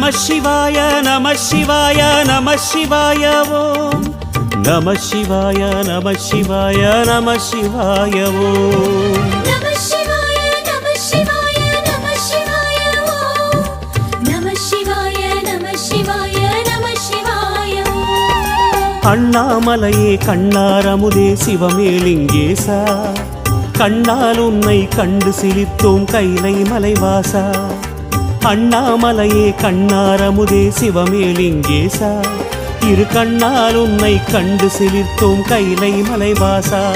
நம சிவாய நம சிவாய நம சிவாய ஓம். நம சிவாய நம சிவாய நம சிவாய ஓம். அண்ணாமலையே கண்ணாரமுதே சிவமேலிங்கேசா கண்ணால் உன்னை கண்டு சிலித்தோம் கைலை மலைவாசா. அண்ணாமலையே கண்ணாரமுதே சிவமேலிங்கேசா இரு கண்ணால் உன்னை கண்டு சிலிர்த்தோம் கைலை மலைவாசா.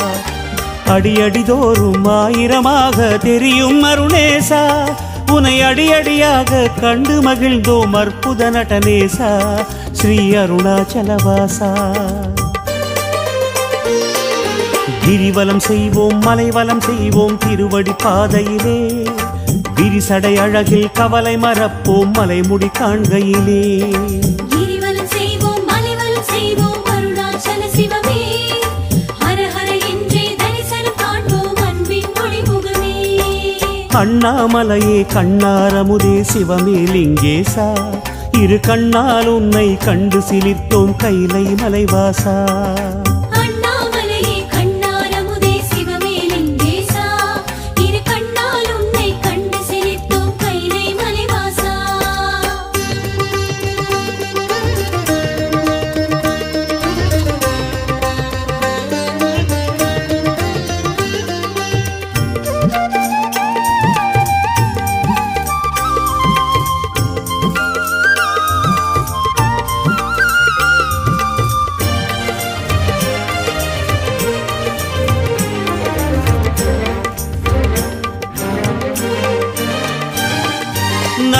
அடியடிதோறும் ஆயிரமாக தெரியும் அருணேசா. உனை அடியடியாக கண்டு மகிழ்ந்தோம் அற்புத நடனேசா. ஸ்ரீ அருணாச்சலவாசா. கிரிவலம் செய்வோம் மலைவலம் செய்வோம் திருவடி பாதையிலே. விரிசடை அழகில் கவலை மறப்போம் மலைமுடி காண்கையிலே. அண்ணாமலையே கண்ணாரமுதே சிவமேலிங்கேசா இரு கண்ணால் உன்னை கண்டு சிலிர்த்தோம் கைலை மலைவாசா.